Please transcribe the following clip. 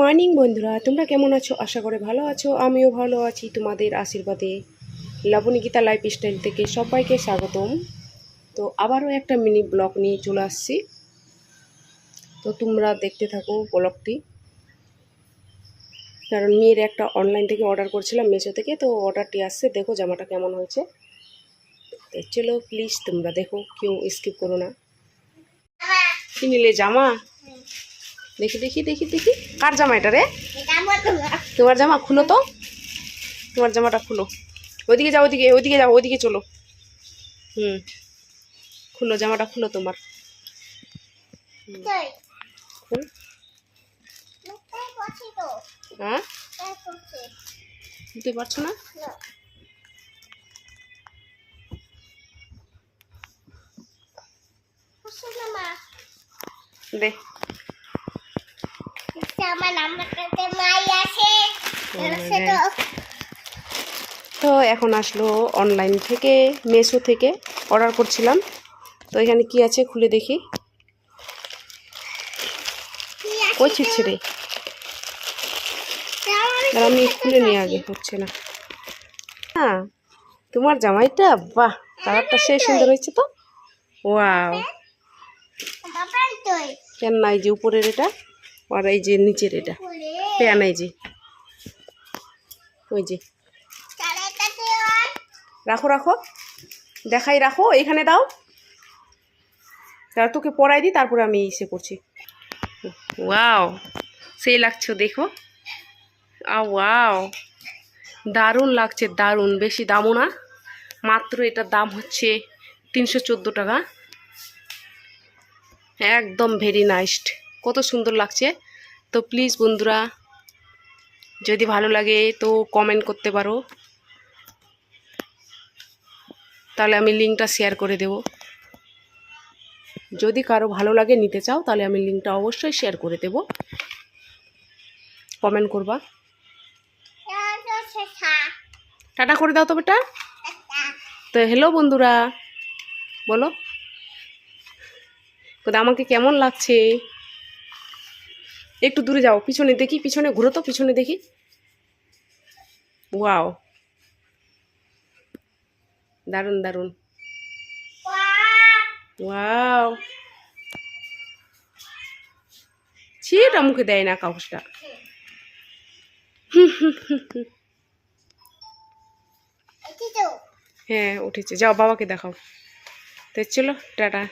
Morning বন্ধুরা। তোমরা কেমন আছো? আশা করে ভালো আছো। আমিও ভালো আছি তোমাদের আশীর্বাদে। লাবণী গীতা লাইফ স্টাইল থেকে সবাইকে স্বাগতম। তো আবারও একটা মিনি ব্লগ নিয়ে চলে আসছি। তো তোমরা দেখতে থাকো ব্লগটি কারণ মেয়ের একটা অনলাইন থেকে অর্ডার করছিলাম মেশো থেকে। তো অর্ডারটি আসছে। দেখো জামাটা কেমন হয়েছে। তো চলো প্লিজ তোমরা দেখো। কেউ স্কিপ করো না। কি নিলে জামা? দেখি দেখি দেখি দেখি। কার জামা এটা রে? তোমার জামা খুলো তো। তোমার জামাটা খুলো। ওইদিকে যাও, ওইদিকে ওইদিকে যাও, ওইদিকে চলো। হুম। খুলো, জামাটা খুলো তোমার। হ্যাঁ? বুঝতে পারছ না? দে। আমার নাম্বারটাতে মাই আছে। হ্যাঁ। তো এখন আসলো অনলাইন থেকে মেশো থেকে অর্ডার করছিলাম। তো এখানে কি আছে খুলে দেখি। কই ছিটছে রে? আমি খুলে নিয়ে আগে হচ্ছে না। হ্যাঁ তোমার জামাইটা বাহ কালারটা সেই সুন্দর হয়েছে তো। ওয়াও। কেন নাই যে উপরের এটা? আর এই যে নিচের এটা। প্যান এই যে। ওই যে। রাখো রাখো। দেখাই রাখো, এখানে দাও। তার তোকে পড়াই দিই, তারপরে আমি ইসে করছি। ওয়াও, সেই লাগছো দেখো। আ, ওয়াও। দারুণ লাগছে, দারুণ। বেশি দামও না, মাত্র এটার দাম হচ্ছে তিনশো চোদ্দ টাকা। একদম ভেরি নাইসড কত সুন্দর লাগছে। তো প্লিজ বন্ধুরা, যদি ভালো লাগে তো কমেন্ট করতে পারো। তাহলে আমি লিঙ্কটা শেয়ার করে দেব। যদি কারও ভালো লাগে নিতে চাও, তাহলে আমি লিঙ্কটা অবশ্যই শেয়ার করে দেব। কমেন্ট করবা। টাটা করে দাও তো বেটা। তো হ্যালো বন্ধুরা, বলো। আমাকে কেমন লাগছে? একটু দূরে যাও পিছনে দেখি পিছনে ঘুরো তো পিছনে দেখি। ওয়াও দারুণ দারুণ। ওয়াও ছিটা মুখে দেয় না কাগজটা। হ্যাঁ উঠেছে। যাও বাবাকে দেখাও। তো চলো টাটা।